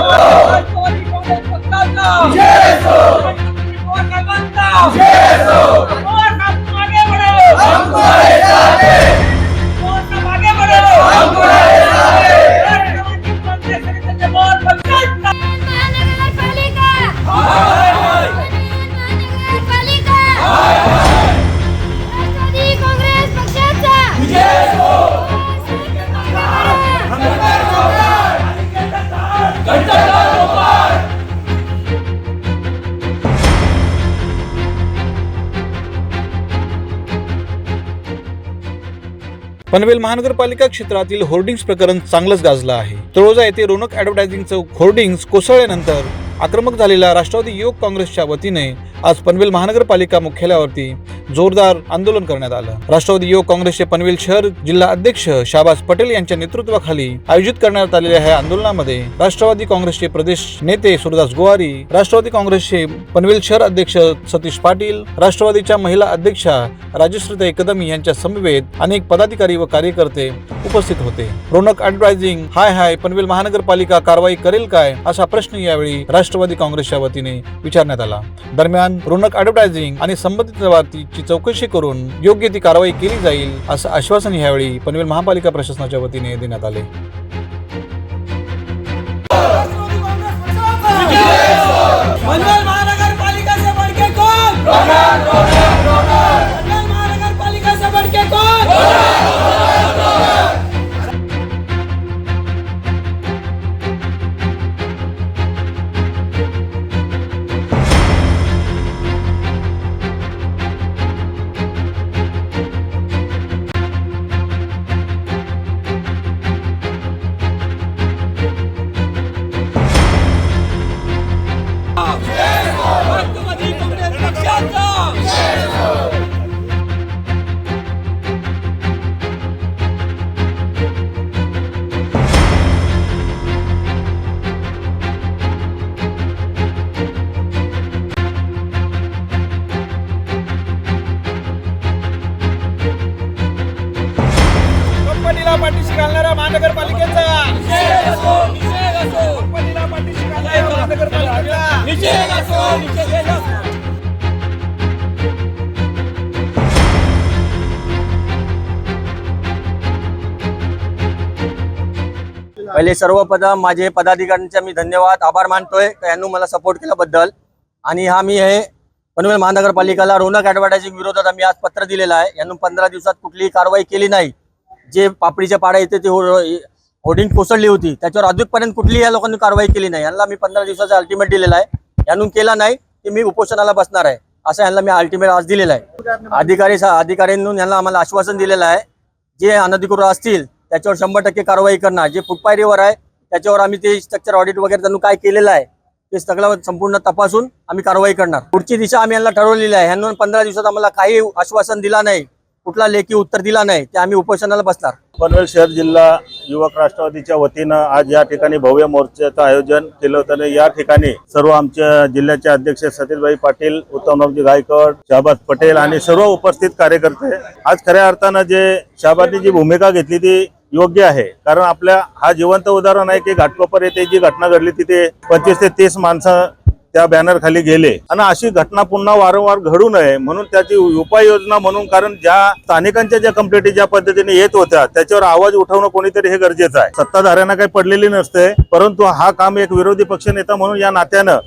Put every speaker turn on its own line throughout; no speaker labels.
राष्ट्रवादी
पनवेल महानगरपालिका क्षेत्रातील होर्डिंग्स प्रकरण चांगलंच गाजलं आहे. तळोजा येथे रोनक ऍडव्हर्टायझिंगचं होर्डिंग्स कोसळल्यानंतर आक्रमक झालेल्या राष्ट्रवादी युवक काँग्रेसच्या वतीने आज पनवेल महानगरपालिका मुख्यालयावरती जोरदार आंदोलन करण्यात आलं. राष्ट्रवादी युवक काँग्रेसचे पनवेल शहर जिल्हा अध्यक्ष शाबाज पटेल यांच्या नेतृत्वाखाली आयोजित करण्यात आलेल्या ह्या आंदोलनामध्ये राष्ट्रवादी काँग्रेसचे प्रदेश नेते सुरदास गोवारी राष्ट्रवादी काँग्रेसचे पनवेल शहर अध्यक्ष सतीश पाटील राष्ट्रवादीच्या महिला अध्यक्षा राजश्रीताई कदम यांच्या समवेत अनेक पदाधिकारी व कार्यकर्ते उपस्थित होते. रोनक ऍडव्हर्टायझिंग हाय हाय पनवेल महानगरपालिका कारवाई करेल काय असा प्रश्न यावेळी राष्ट्रवादी काँग्रेसच्या वतीने विचारण्यात आला. दरम्यान रोनक ऍडव्हर्टायझिंग आणि संबंधित बाबतीची चौकशी करून योग्य ती कारवाई केली जाईल असं आश्वासन यावेळी पनवेल महापालिका प्रशासनाच्या वतीने देण्यात आले.
पहिले सर्वप्रथम माझे पदाधिकाऱ्यांचे मी धन्यवाद आभार मानतोय. यांनी मला सपोर्ट केल्याबद्दल. आणि हा मी हे पनवेल महानगरपालिकेला रोनक ॲडव्हर्टायझिंग विरोधात आम्ही आज पत्र दिलेलं आहे. यांनी पंधरा दिवसात कुठलीही कारवाई केली नाही. जे पापडीच्या पाड्या येते ते हो- होर्डिंग कोसळली होती. त्याच्यावर अजूनपर्यंत कुठलीही या लोकांनी कारवाई केली नाही. यांना मी पंधरा दिवसाचा अल्टिमेट दिलेला आहे. यांनी केला नाही की मी उपोषणाला बसणार आहे. असं यांना मी अल्टिमेट आज दिलेला आहे. अधिकारी अधिकाऱ्यांनी यांना आम्हाला आश्वासन दिलेलं आहे. जे अनधिकृत असतील त्याच्यावर शंभर टक्के कारवाई करणार. जे फुटपायरीवर आहे त्याच्यावर आम्ही ते स्ट्रक्चर ऑडिट वगैरे त्यांनी काय केलेलं आहे ते सगळं संपूर्ण तपासून आम्ही कारवाई करणार. पुढची दिशा आम्ही यांना ठरवलेली आहे. ह्यांना पंधरा दिवसात आम्हाला काही आश्वासन दिला नाही. कुठला लेखी उत्तर दिला नाही ते आम्ही उपोषणाला बसणार.
पनवेल शहर जिल्हा युवक राष्ट्रवादीच्या वतीनं आज या ठिकाणी भव्य मोर्चाचं आयोजन केलं होतं. आणि या ठिकाणी सर्व आमच्या जिल्ह्याचे अध्यक्ष सतीशभाई पाटील उत्तमरावजी गायकवाड शहाबाज पटेल आणि सर्व उपस्थित कार्यकर्ते आज खऱ्या अर्थानं जे शहाबाजनी जी भूमिका घेतली ती योग्य आहे. कारण आपल्या हा जिवंत उदाहरण आहे की घाटकोपर येथे जी घटना घडली तिथे पंचवीस ते तीस माणसं त्या बॅनर खाली गेले. आणि अशी घटना पुन्हा वारंवार घडू नये म्हणून त्याची उपाययोजना म्हणून कारण ज्या स्थानिकांच्या ज्या कंप्लेंटी ज्या पद्धतीने येत होत्या त्याच्यावर आवाज उठवणं कोणीतरी हे गरजेचं आहे. सत्ताधाऱ्यांना काही पडलेली नसते परंतु हा काम एक विरोधी पक्ष नेता म्हणून या नात्यानं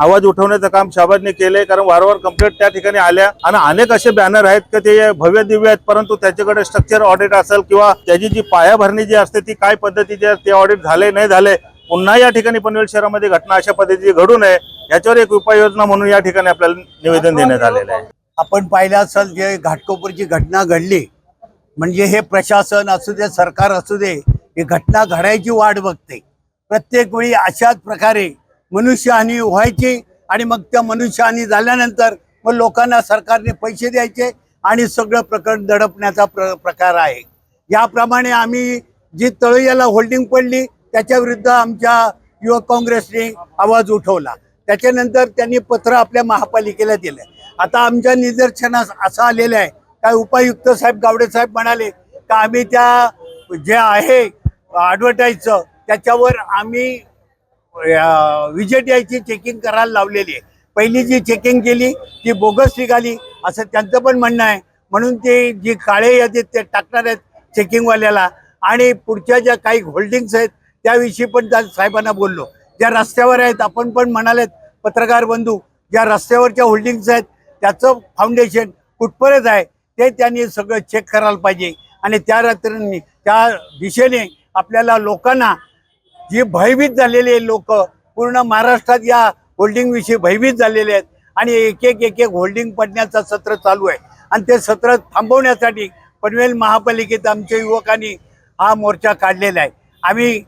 आवाज उठवण्याचं काम शाबाजने केलंय कारण वारंवार कंप्लेंट त्या ठिकाणी आल्या. आणि अनेक असे बॅनर आहेत की ते भव्य दिव्य आहेत परंतु त्याच्याकडे स्ट्रक्चर ऑडिट असेल किंवा त्याची जी पायाभरणी जी असते ती काय पद्धतीची ते ऑडिट झाले नाही झाले पुन्हा या ठिकाणी पनवेल शहरामध्ये घटना अशा पद्धतीची घडू नये याच्यावर एक उपाययोजना म्हणून या ठिकाणी आपल्याला निवेदन देण्यात आलेलं आहे.
आपण पाहिलं असेल जे घाटकोपरची घटना घडली म्हणजे हे प्रशासन असू दे सरकार असू दे ही घटना घडायची वाट बघते. प्रत्येक वेळी अशाच प्रकारे मनुष्यहानी व्हायची आणि मग त्या मनुष्यहानी झाल्यानंतर मग लोकांना सरकारने पैसे द्यायचे आणि सगळं प्रकरण दडपण्याचा प्र प्रकार आहे. याप्रमाणे आम्ही जी तळोयाला होल्डिंग पडली त्याच्याविरुद्ध आमच्या युवक काँग्रेसने आवाज उठवला. त्याच्यानंतर त्यांनी पत्र आपल्या महापालिकेला दिलं आता आमच्या निदर्शनास असं आलेलं आहे. काय उपायुक्त साहेब गावडे साहेब म्हणाले का आम्ही त्या जे आहे ॲडव्हर्टाईजचं त्याच्यावर आम्ही विजेट यायची चेकिंग करायला लावलेली आहे. पहिली जी चेकिंग केली ती बोगस निघाली असं त्यांचं पण म्हणणं आहे. म्हणून ते जी काळे यादीत ते टाकणार आहेत चेकिंगवाल्याला आणि पुढच्या ज्या काही होल्डिंग्स आहेत त्याविषयी पण त्या साहेबांना बोललो. ज्या रस्त्यावर आहेत आपण पण म्हणालेत पत्रकार बंधू ज्या रस्त्यावरच्या होल्डिंग्स आहेत त्याचं फाउंडेशन कुठपर्यंत आहे ते त्यांनी सगळं चेक करायला पाहिजे. आणि त्या रात्री त्या दिशेने आपल्याला लोकांना जी भयभीत झालेले लोक पूर्ण महाराष्ट्रात या होल्डिंगविषयी भयभीत झालेले आहेत. आणि एक एक एक एक होल्डिंग पडण्याचं सत्र चालू आहे. आणि ते सत्र थांबवण्यासाठी पनवेल महापालिकेत आमच्या युवकांनी हा मोर्चा काढलेला आहे. आम्ही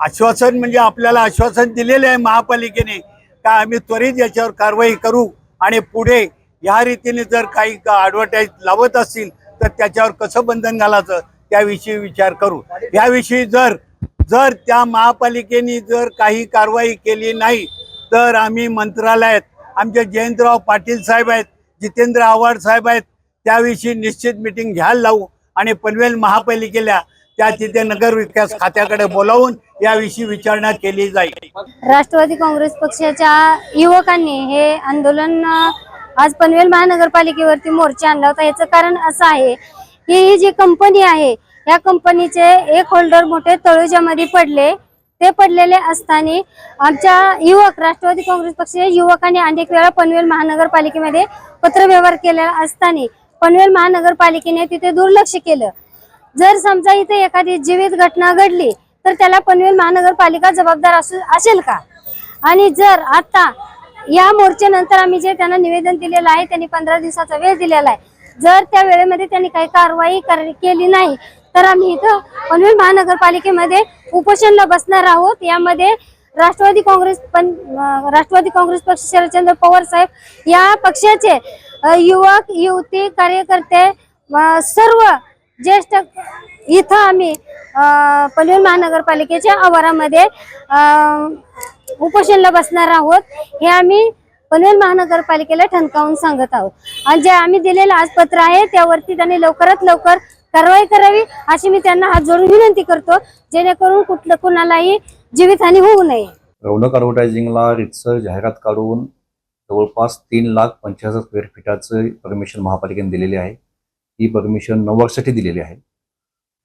आश्वासन म्हणजे आपल्याला आश्वासन दिलेलं आहे महापालिकेने का आम्ही त्वरित याच्यावर कारवाई करू आणि पुढे या रीतीने जर काही ॲडव्हर्टाईज लावत असतील तर त्याच्यावर कसं बंधन घालायचं त्याविषयी विचार करू. याविषयी जर जर त्या महापालिकेने जर काही कारवाई केली नाही तर आम्ही मंत्रालयात आमचे जयंतराव पाटील साहेब आहेत जितेंद्र आव्हाड साहेब आहेत त्याविषयी निश्चित मिटिंग घ्यायला लावू आणि पनवेल महापालिकेला त्या तिथे नगर विकास खात्याकडे बोलावून याविषयी विचारणा केली जाईल.
राष्ट्रवादी काँग्रेस पक्षाच्या युवकांनी हे आंदोलन आज पनवेल महानगरपालिकेवरती मोर्चा आणला होता. याचं कारण असं आहे की ही जी कंपनी आहे या कंपनीचे एक होल्डर मोठे तळोजामध्ये पडले. ते पडलेले असताना आमच्या युवक राष्ट्रवादी काँग्रेस पक्षाच्या युवकांनी अनेक वेळा पनवेल महानगरपालिकेमध्ये पत्रव्यवहार केलेला असताना पनवेल महानगरपालिकेने तिथे दुर्लक्ष केलं. जर समजा इथे एखादी जीवित घटना घडली तर त्याला पनवेल महानगरपालिका जबाबदार असू असेल का? आणि जर आता या मोर्चेनंतर आम्ही जे त्यांना निवेदन दिलेलं आहे त्यांनी पंधरा दिवसाचा वेळ दिलेला आहे जर त्या वेळेमध्ये त्यांनी काही कारवाई कर- केली नाही तर आम्ही इथं पनवेल महानगरपालिकेमध्ये उपोषणला बसणार आहोत. यामध्ये राष्ट्रवादी काँग्रेस पण राष्ट्रवादी काँग्रेस पक्ष शरदचंद्र पवार साहेब या पक्षाचे युवक युवती कार्यकर्ते सर्व ज्येष्ठ इथं आम्ही पनवेल महानगरपालिकेच्या आवारामध्ये उपोषणला बसणार आहोत. हे आम्ही पनवेल महानगरपालिकेला ठणकावून सांगत आहोत. आणि जे आम्ही दिलेलं आज पत्र आहे त्यावरती त्यांनी लवकरात लवकर कारवाई करावी अशी मी त्यांना हात जोडून विनंती करतो जेणेकरून कुठलं कुणालाही जीवितहानी होऊ नये.
रौनक ॲडव्हर्टायझिंगला रितसर जाहिरात काढून जवळपास तीन लाख पंच्याहत्तर स्क्वेअर फिटाचं परमिशन महापालिकेने दिलेले आहे. ही परमिशन नऊ वर्षासाठी दिलेली आहे.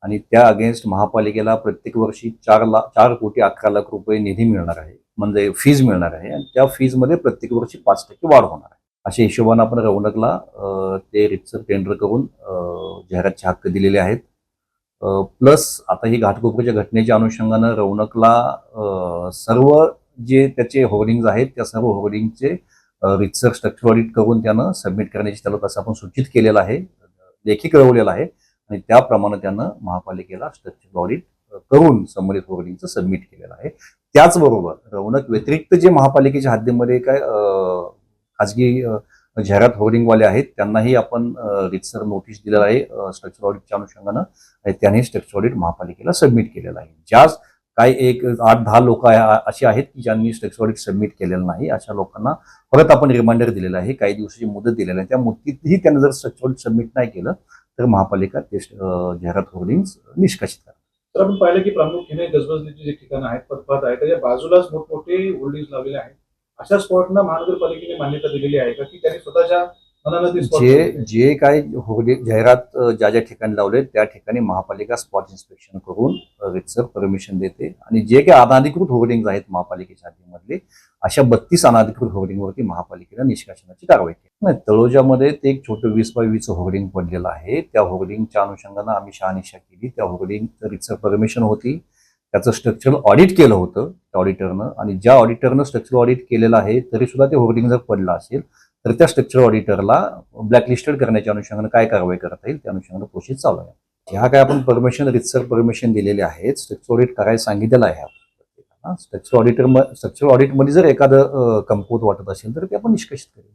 आणि त्या अगेन्स्ट महापालिकेला प्रत्येक वर्षी चार लाख चार कोटी अकरा लाख रुपये निधी मिळणार आहे. म्हणजे फीज मिळणार आहे. आणि त्या फीजमध्ये प्रत्येक वर्षी पाच टक्के वाढ होणार आहे. अशा हिशोबानं आपण रौनकला ते रितसर टेंडर करून जाहिरातचे हक्क दिलेले आहेत. प्लस आता ही घाटकोपरच्या घटनेच्या अनुषंगानं रौनकला सर्व जे त्याचे होर्डिंग्ज आहेत त्या सर्व होर्डिंगचे रितसर स्ट्रक्चर ऑडिट करून त्यानं सबमिट करण्याची त्याला तसं आपण सूचित केलेलं आहे. लेखी कळवलेला आहे. आणि त्याप्रमाणे त्यांना महापालिकेला स्ट्रक्चर ऑडिट करून संबंधित होर्डिंगचं सबमिट केलेलं आहे. त्याचबरोबर रौनक व्यतिरिक्त जे महापालिकेच्या हद्दीमध्ये काय खाजगी जाहिरात होर्डिंगवाले आहेत त्यांनाही आपण रितसर नोटीस दिलेलं आहे. स्ट्रक्चर ऑडिटच्या अनुषंगानं आणि त्यांनी स्ट्रक्चर ऑडिट महापालिकेला सबमिट केलेलं आहे. ज्या काही एक आठ दहा लोक अशी आहेत की ज्यांनी स्ट्रक्चर ऑडिट सबमिट केलेलं नाही. अशा लोकांना परत आपण रिमाइंडर दिलेला आहे. काही दिवसाची मुदत दिलेली आहे. त्या मुदतीतही त्यांनी जर स्ट्रक्चर ऑडिट सबमिट नाही केलं तर महापालिका ते जाहिरात होर्डिंग निष्कासित करा.
तर आपण पाहिलं की प्रामुख्याने गजबजलेची जे ठिकाणं आहेत पदपद आहेत त्याच्या बाजूलाच मोठमोठे होल्डिंग्स लावलेले आहेत. अशा स्पॉटना महानगरपालिकेने मान्यता दिलेली आहे का? की त्यांनी स्वतःच्या
जे? जे होर्डिंग जाहिरात ज्या ज्या ठिकाणी लावले त्या ठिकाणी महापालिका स्पॉट इन्स्पेक्शन करून रितसर परमिशन देते. आणि जे काही अनाधिकृत होर्डिंग आहेत महापालिकेच्या हद्दीमधले अशा बत्तीस अनाधिकृत होर्डिंगवरती महापालिकेनं निष्कासनाची कारवाई केली. नाही तळोजामध्ये ते एक छोटं वीस बाय वीसचं होर्डिंग पडलेलं आहे. त्या होर्डिंगच्या अनुषंगानं आम्ही शहानिशा केली. त्या होर्डिंग रितसर परमिशन होती. त्याचं स्ट्रक्चरल ऑडिट केलं होतं त्या ऑडिटरनं आणि ज्या ऑडिटरनं स्ट्रक्चरल ऑडिट केलेलं आहे तरी सुद्धा ते होर्डिंग जर पडलं असेल तर त्या स्ट्रक्चर ऑडिटरला ब्लॅकलिस्टेड करण्याच्या अनुषंगानं काय कारवाई करता येईल त्या अनुषंगानं प्रोसेस चालू आहे. ह्या काय आपण परमिशन रितसर परमिशन दिलेले आहेत. स्ट्रक्चर ऑडिट करायला सांगितलेलं आहे. प्रत्येकाला. स्ट्रक्चर ऑडिटर स्ट्रक्चर ऑडिटमध्ये जर एखादं कमकुवत वाटत असेल तर ते आपण निष्कर्षित करू